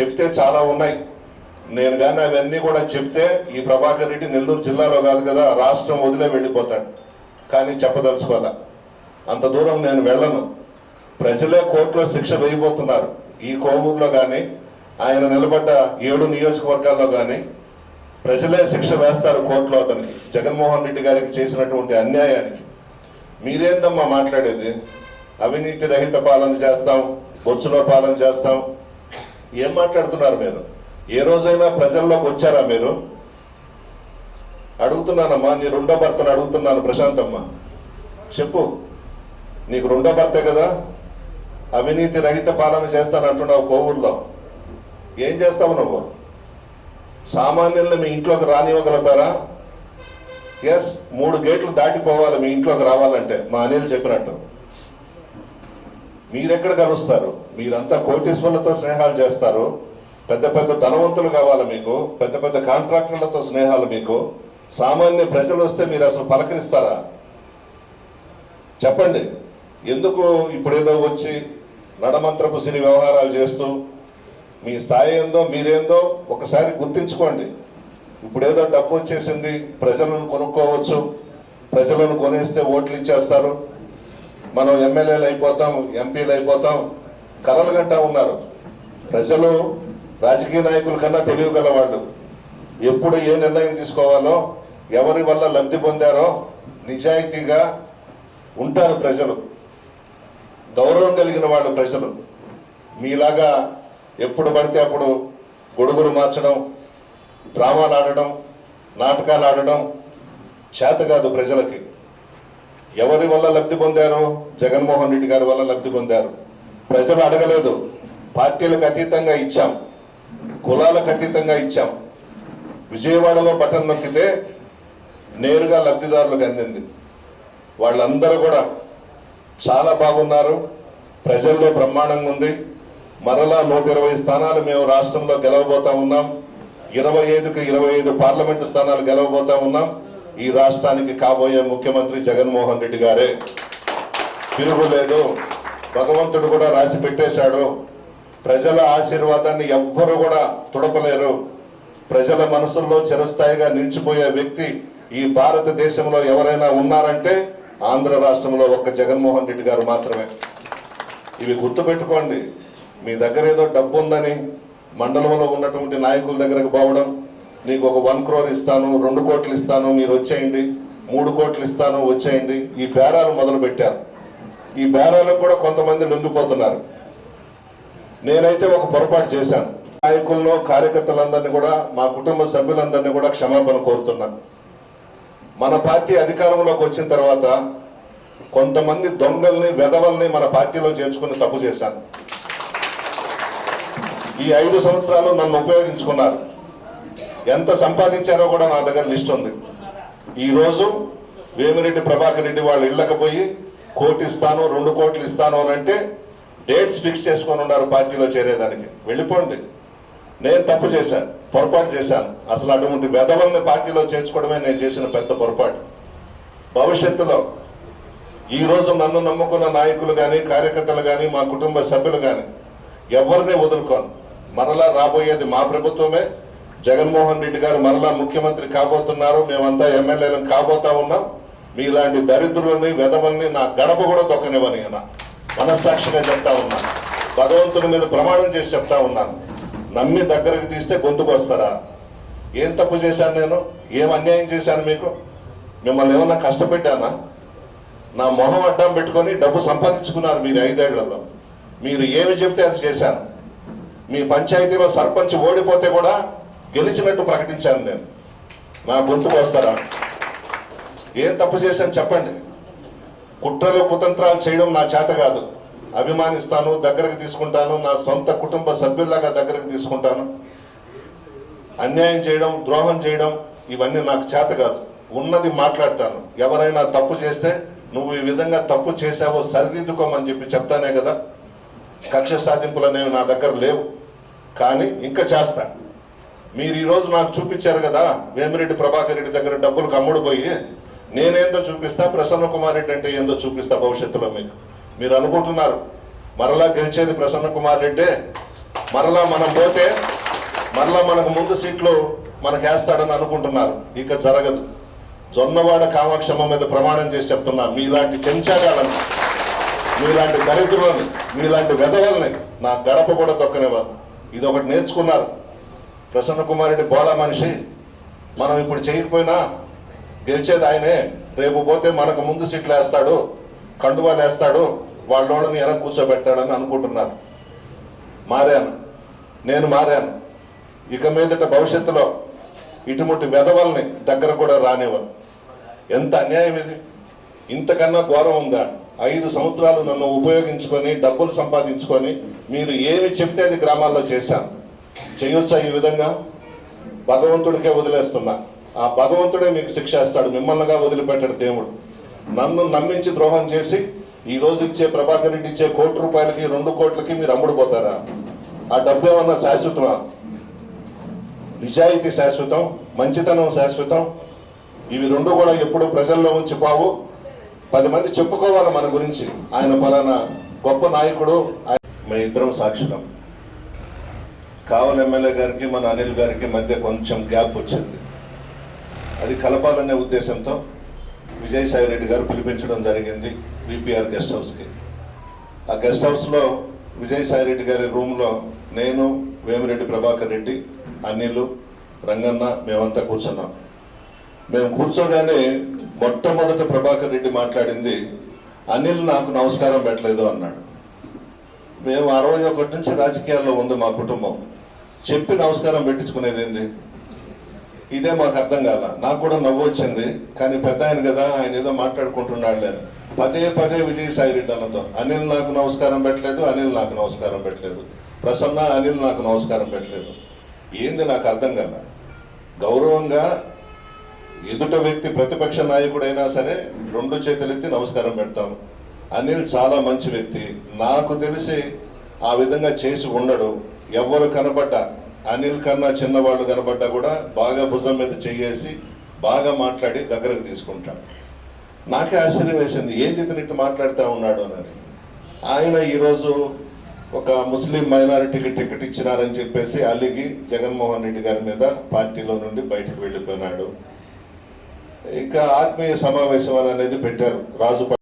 చెప్తే చాలా ఉన్నాయి. నేను కానీ అవన్నీ కూడా చెప్తే ఈ ప్రభాకర్ రెడ్డి నెల్లూరు జిల్లాలో కాదు కదా రాష్ట్రం వదిలే వెళ్ళిపోతాడు. కానీ చెప్పదలుచుకోవాలా? అంత దూరం నేను వెళ్ళను. ప్రజలే కోర్టులో శిక్ష వేయబోతున్నారు. ఈ కోవూరులో కానీ ఆయన నిలబడ్డ ఏడు నియోజకవర్గాల్లో కానీ ప్రజలే శిక్ష వేస్తారు కోర్టులో అతనికి. జగన్మోహన్ రెడ్డి గారికి చేసినటువంటి అన్యాయానికి. మీరేందమ్మా మాట్లాడేది? అవినీతి రహిత పాలన చేస్తాం బొచ్చులో పాలన చేస్తాం ఏం మాట్లాడుతున్నారు మీరు? ఏ రోజైనా ప్రజల్లోకి వచ్చారా మీరు? అడుగుతున్నానమ్మా నీ రెండో భర్తను అడుగుతున్నాను ప్రశాంతమ్మ. చెప్పు నీకు రెండో భర్తే కదా? అవినీతి రహిత పాలన చేస్తాను అంటున్నావు కోవూరులో. ఏం చేస్తావు నువ్వు? సామాన్యుల్ని మీ ఇంట్లోకి రానివ్వగలుగుతారా? ఎస్ మూడు గేట్లు దాటిపోవాలి మీ ఇంట్లోకి రావాలంటే మా అనిల్ చెప్పినట్టు. మీరెక్కడ కలుస్తారు? మీరంతా కోటీశ్వర్లతో స్నేహాలు చేస్తారు. పెద్ద పెద్ద ధనవంతులు కావాలి మీకు. పెద్ద పెద్ద కాంట్రాక్టర్లతో స్నేహాలు మీకు. సామాన్య ప్రజలు వస్తే మీరు అసలు పలకరిస్తారా? చెప్పండి. ఎందుకు ఇప్పుడేదో వచ్చి నడమంత్రపు సిరి వ్యవహారాలు చేస్తూ మీ స్థాయి ఏందో మీరేందో ఒకసారి గుర్తించుకోండి. ఇప్పుడేదో డబ్బు వచ్చేసింది ప్రజలను కొనుక్కోవచ్చు. ప్రజలను కొనేస్తే ఓట్లు ఇచ్చేస్తారు. మనం ఎమ్మెల్యేలు అయిపోతాం ఎంపీలు అయిపోతాం కలలు గంటా ఉన్నారు. ప్రజలు రాజకీయ నాయకుల కన్నా తెలియగల వాళ్ళు ఎప్పుడు ఏ నిర్ణయం తీసుకోవాలో ఎవరి వల్ల లబ్ధి పొందారో నిజాయితీగా ఉంటారు ప్రజలు. గౌరవం కలిగిన వాళ్ళు ప్రజలు. మీలాగా ఎప్పుడు పడితే అప్పుడు గొడుగులు మార్చడం డ్రామాలు ఆడడం నాటకాలు ఆడడం చేత కాదు ప్రజలకి. ఎవరి వల్ల లబ్ధి పొందారు? జగన్మోహన్ రెడ్డి గారి వల్ల లబ్ధి పొందారు. ప్రజలు అడగలేదు. పార్టీలకు అతీతంగా ఇచ్చాం. కులాలకు అతీతంగా ఇచ్చాం. విజయవాడలో బటన్ నొక్కితే నేరుగా లబ్ధిదారులకు అందింది. వాళ్ళందరూ కూడా చాలా బాగున్నారు. ప్రజల్లో బ్రహ్మాండంగా ఉంది. మరలా నూట ఇరవై స్థానాలు మేము రాష్ట్రంలో గెలవబోతా ఉన్నాం. ఇరవై ఐదుకు ఇరవై ఐదు పార్లమెంటు స్థానాలు గెలవబోతా ఉన్నాం. ఈ రాష్ట్రానికి కాబోయే ముఖ్యమంత్రి జగన్మోహన్ రెడ్డి గారే తిరుగులేదు భగవంతుడు కూడా రాసి పెట్టేశాడు. ప్రజల ఆశీర్వాదాన్ని ఎవ్వరు కూడా తుడపలేరు. ప్రజల మనసుల్లో చిరస్థాయిగా నిలిచిపోయే వ్యక్తి ఈ భారతదేశంలో ఎవరైనా ఉన్నారంటే ఆంధ్ర రాష్ట్రంలో ఒక్క జగన్మోహన్ రెడ్డి గారు మాత్రమే. ఇవి గుర్తుపెట్టుకోండి. మీ దగ్గర ఏదో డబ్బు ఉందని మండలంలో ఉన్నటువంటి నాయకుల దగ్గరకు పోవడం నీకు ఒక వన్ క్రోర్ ఇస్తాను రెండు కోట్లు ఇస్తాను మీరు వచ్చేయండి. మూడు కోట్లు ఇస్తాను వచ్చేయండి. ఈ బేరాలు మొదలు పెట్టారు ఈ బేరాలకు కూడా కొంతమంది లొంగిపోతున్నారు నేనైతే ఒక పొరపాటు చేశాను. నాయకులను కార్యకర్తలందరినీ కూడా మా కుటుంబ సభ్యులందరినీ కూడా క్షమాపణ కోరుతున్నాను. మన పార్టీ అధికారంలోకి వచ్చిన తర్వాత కొంతమంది దొంగల్ని వెధవల్ని మన పార్టీలో చేర్చుకుని తప్పు చేశాను. ఈ ఐదు సంవత్సరాలు నన్ను ఉపయోగించుకున్నారు. ఎంత సంపాదించారో కూడా నా దగ్గర లిస్ట్ ఉంది. ఈరోజు వేమిరెడ్డి ప్రభాకర్ రెడ్డి వాళ్ళు ఇళ్ళకపోయి కోటి ఇస్తాను రెండు కోట్లు ఇస్తాను అని అంటే డేట్స్ ఫిక్స్ చేసుకొని ఉన్నారు పార్టీలో చేరేదానికి. వెళ్ళిపోండి. నేను తప్పు చేశాను పొరపాటు చేశాను. అసలు అటువంటి బెదవల్ని పార్టీలో చేర్చుకోవడమే నేను చేసిన పెద్ద పొరపాటు. భవిష్యత్తులో ఈ రోజు నన్ను నమ్ముకున్న నాయకులు కానీ కార్యకర్తలు కానీ మా కుటుంబ సభ్యులు కానీ ఎవరిని వదులుకోను? మరలా రాబోయేది మా ప్రభుత్వమే జగన్మోహన్ రెడ్డి గారు మరలా ముఖ్యమంత్రి కాబోతున్నారు. మేమంతా ఎమ్మెల్యేలు కాబోతా ఉన్నాం. మీలాంటి దరిద్రులని వెధవల్ని నా గడప కూడా తొక్కనివ్వని నా మనస్సాక్షిగా చెప్తా ఉన్నాను భగవంతుని మీద ప్రమాణం చేసి చెప్తా ఉన్నాను నమ్మి దగ్గరకు తీస్తే గొంతుకు వస్తారా? ఏం తప్పు చేశాను నేను? ఏం అన్యాయం చేశాను మీకు? మిమ్మల్ని ఏమన్నా కష్టపెట్టానా? నా మొహం అడ్డం పెట్టుకొని డబ్బు సంపాదించుకున్నారు మీరు ఐదేళ్ళలో. మీరు ఏమి చెప్తే అది చేశాను. మీ పంచాయతీలో సర్పంచ్ ఓడిపోతే కూడా గెలిచినట్టు ప్రకటించాను నేను. నా గొంతుకు వస్తారా ఏం తప్పు చేశాను చెప్పండి. కుట్రలు కుతంత్రాలు చేయడం నా చేత కాదు. అభిమానిస్తాను దగ్గరకు తీసుకుంటాను నా సొంత కుటుంబ సభ్యుల్లాగా దగ్గరకు తీసుకుంటాను. అన్యాయం చేయడం ద్రోహం చేయడం ఇవన్నీ నాకు చేత కాదు. ఉన్నది మాట్లాడతాను. ఎవరైనా తప్పు చేస్తే నువ్వు ఈ విధంగా తప్పు చేశావో సరిదిద్దుకోమని చెప్పి చెప్తానే కదా. కక్ష సాధింపులు అనేవి నా దగ్గర లేవు. కానీ ఇంకా చేస్తా. మీరు ఈరోజు నాకు చూపించారు కదా వేమిరెడ్డి ప్రభాకర్ రెడ్డి దగ్గర డబ్బులు కమ్ముడు పోయి నేనేందో చూపిస్తా ప్రసన్న కుమార్ రెడ్డి అంటే ఏందో చూపిస్తా భవిష్యత్తులో మీకు. మీరు అనుకుంటున్నారు మరలా గెలిచేది ప్రసన్న కుమార్ రెడ్డే మరలా మనం పోతే మరలా మనకు ముందు సీట్లు మనకు వేస్తాడని అనుకుంటున్నారు. ఇక జరగదు. జొన్నవాడ కామక్షమ మీద ప్రమాణం చేసి చెప్తున్నా మీలాంటి చెంచాగాలను మీలాంటి దరిద్రులని మీలాంటి వెదవల్ని నా గడప కూడా తొక్కనివ్వరు ఇది ఒకటి నేర్చుకున్నారు. ప్రసన్న కుమార్ రెడ్డి బోళా మనిషి. మనం ఇప్పుడు చేయకపోయినా గెలిచేది ఆయనే. రేపు పోతే మనకు ముందు సీట్లు వేస్తాడు కండువాలు వేస్తాడు వాళ్ళని వెనక కూర్చోబెట్టాడని అనుకుంటున్నారు. మారాను. నేను మారాను. ఇక మీదట భవిష్యత్తులో ఇటువంటి వెధవల్ని దగ్గర కూడా రానివ్వను. ఎంత అన్యాయం ఇది? ఇంతకన్నా ఘోరం ఉందా? ఐదు సంవత్సరాలు నన్ను ఉపయోగించుకొని డబ్బులు సంపాదించుకొని మీరు ఏమి చెప్తే అది గ్రామాల్లో చేశాను. చేయొచ్చా ఈ విధంగా? భగవంతుడికే వదిలేస్తున్నా. ఆ భగవంతుడే మీకు శిక్షేస్తాడు. మిమ్మల్నిగా వదిలిపెట్టాడు దేవుడు. నన్ను నమ్మించి ద్రోహం చేసి ఈ రోజు ఇచ్చే ప్రభాకర్ రెడ్డి ఇచ్చే కోటి రూపాయలకి రెండు కోట్లకి మీరు అమ్ముడుపోతారా? ఆ డబ్బు ఏమన్నా శాశ్వతమా? నిజాయితీ శాశ్వతం మంచితనం శాశ్వతం. ఇవి రెండు కూడా ఎప్పుడు ప్రజల్లో ఉంచి పావు. పది మంది చెప్పుకోవాలి మన గురించి. ఆయన పలానా గొప్ప నాయకుడు. ఆయన- మేము ఇద్దరం సాక్షులం. కావల్ ఎమ్మెల్యే గారికి మన అనిల్ గారికి మధ్య కొంచెం గ్యాప్ వచ్చింది. అది కలపాలనే ఉద్దేశంతో విజయసాయి రెడ్డి గారు పిలిపించడం జరిగింది విపిఆర్ గెస్ట్ హౌస్కి. ఆ గెస్ట్ హౌస్లో విజయసాయి రెడ్డి గారి రూమ్లో నేను వేమిరెడ్డి ప్రభాకర్ రెడ్డి అనిల్ రంగన్న మేమంతా కూర్చున్నాం. మేము కూర్చోగానే మొట్టమొదట ప్రభాకర్ రెడ్డి మాట్లాడింది అనిల్ నాకు నమస్కారం పెట్టలేదు అన్నాడు. మేము అరవై ఒకటి నుంచి రాజకీయాల్లో ఉంది మా కుటుంబం. చెప్పి నమస్కారం పెట్టించుకునేది ఏంది ఇదే మాకు అర్థం కాల. నాకు కూడా నవ్వు వచ్చింది. కానీ పెద్ద ఆయన కదా ఆయన ఏదో మాట్లాడుకుంటున్నాడు లేదు పదే పదే విజయసాయి రెడ్డి అన్నతో అనిల్ నాకు నమస్కారం పెట్టలేదు అనిల్ నాకు నమస్కారం పెట్టలేదు. ప్రసన్న అనిల్ నాకు నమస్కారం పెట్టలేదు. ఏంది నాకు అర్థం కాల? గౌరవంగా ఎదుట వ్యక్తి ప్రతిపక్ష నాయకుడైనా సరే రెండు చేతులెత్తి నమస్కారం పెడతాం. అనిల్ చాలా మంచి వ్యక్తి. నాకు తెలిసి ఆ విధంగా చేసి ఉండడు. ఎవరు కనబడ్డా అనిల్ కన్నా చిన్నవాళ్ళు కనబడ్డా కూడా బాగా భుజం మీద చెయ్యేసి బాగా మాట్లాడి దగ్గరకు తీసుకుంటాడు. నాకే ఆశ్చర్యం వేసింది ఏంది ఇతను మాట్లాడుతూ ఉన్నాడు? అని ఆయన ఈరోజు ఒక ముస్లిం మైనారిటీకి టికెట్ ఇచ్చినారని చెప్పేసి అలిగి జగన్మోహన్ రెడ్డి గారి మీద పార్టీలో నుండి బయటకు వెళ్ళిపోయినాడు. ఇంకా ఆత్మీయ సమావేశం అనేది పెట్టారు రాజు